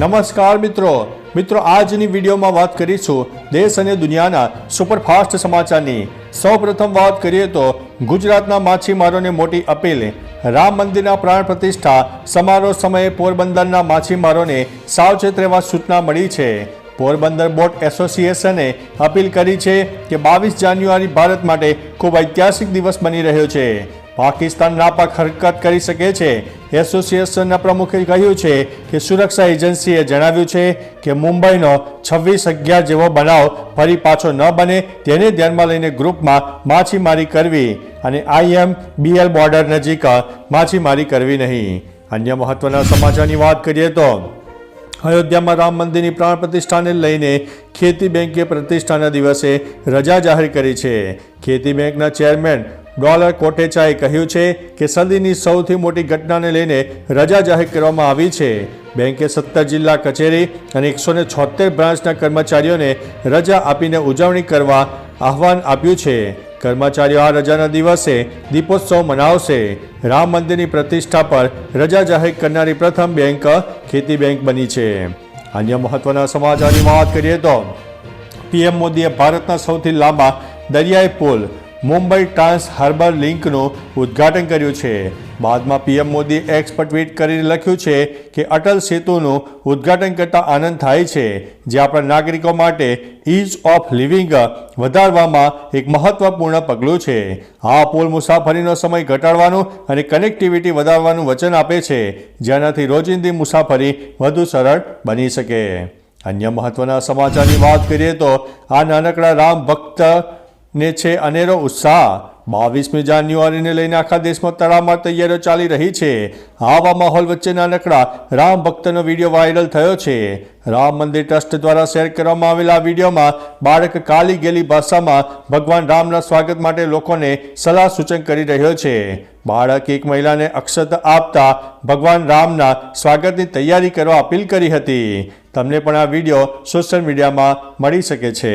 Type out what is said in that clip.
નમસ્કાર મિત્રો. મિત્રો, આજની વિડીયોમાં વાત કરીશું દેશ અને દુનિયાના સુપરફાસ્ટ સમાચારની. સૌપ્રથમ વાત કરીએ તો ગુજરાતના માછીમારોને મોટી અપીલ. રામ મંદિરના પ્રાણ પ્રતિષ્ઠા સમારોહ સમયે પોરબંદરના માછીમારોને સાવચેત રહેવા સૂચના મળી છે. પોરબંદર બોટ એસોસિએશને અપીલ કરી છે કે બાવીસ જાન્યુઆરી ભારત માટે ખૂબ ઐતિહાસિક દિવસ બની રહ્યો છે. પાકિસ્તાન નાપાક હરકત કરી શકે છે. એસોસિએશનના પ્રમુખે કહ્યું છે કે સુરક્ષા એજન્સીએ જણાવ્યું છે કે મુંબઈનો છવ્વીસ અગિયાર જેવો બનાવ ફરી પાછો ન બને તેને ધ્યાનમાં લઈને ગ્રુપમાં માછીમારી કરવી અને આઈએમ બીએલ બોર્ડર નજીક માછીમારી કરવી નહીં. અન્ય મહત્વના સમાચારની વાત કરીએ તો અયોધ્યામાં રામ મંદિરની પ્રાણ પ્રતિષ્ઠાને લઈને ખેતી બેંકે પ્રતિષ્ઠાના દિવસે રજા જાહેર કરી છે. ખેતી બેંકના ચેરમેન ડોલર કોટેચાએ કહ્યું છે કે સદીની સૌથી મોટી ઘટનાને લઈને રજા જાહેર કરવામાં આવી છે. બેંકે સત્તર જિલ્લા કચેરી અને એકસો ને છોતેર બ્રાન્ચના કર્મચારીઓને રજા આપીને ઉજવણી કરવા આહવાન આપ્યું છે. કર્મચારીઓ આ રજાના દિવસે દીપોત્સવ મનાવશે. રામ મંદિરની પ્રતિષ્ઠા પર રજા જાહેર કરનારી પ્રથમ બેંક ખેતી બેંક બની છે. અન્ય મહત્વના સમાચારની વાત કરીએ તો પીએમ મોદીએ ભારતના સૌથી લાંબા દરિયાઈ પુલ મુંબઈ ટ્રાન્સ હાર્બર લિંકનું ઉદ્ઘાટન કર્યું છે. બાદમાં પીએમ મોદી એક્સ પર ટ્વીટ કરીને લખ્યું છે કે અટલ સેતુનું ઉદ્ઘાટન કરતા આનંદ થાય છે. જે આપણા નાગરિકો માટે ઇઝ ઓફ લિવિંગ વધારવામાં એક મહત્વપૂર્ણ પગલું છે. આ પુલ મુસાફરીનો સમય ઘટાડવાનું અને કનેક્ટિવિટી વધારવાનું વચન આપે છે. જેનાથી રોજિંદી મુસાફરી વધુ સરળ બની શકે. અન્ય મહત્વના સમાચારની વાત કરીએ તો આ નાનકડા રામ ભક્ત ને છે અનેરો ઉત્સાહ. બાવીસમી જાન્યુઆરીને લઈને આખા દેશમાં તડામાર તૈયારીઓ ચાલી રહી છે. આવા માહોલ વચ્ચે નાનકડા રામ ભક્તનો વીડિયો વાયરલ થયો છે. રામ મંદિર ટ્રસ્ટ દ્વારા શેર કરવામાં આવેલા આ વિડીયોમાં બાળક કાલી ગેલી ભાષામાં ભગવાન રામના સ્વાગત માટે લોકોને સલાહ સૂચન કરી રહ્યો છે. બાળક એક મહિલાને અક્ષત આપતા ભગવાન રામના સ્વાગતની તૈયારી કરવા અપીલ કરી હતી. તમને પણ આ વીડિયો સોશિયલ મીડિયામાં મળી શકે છે.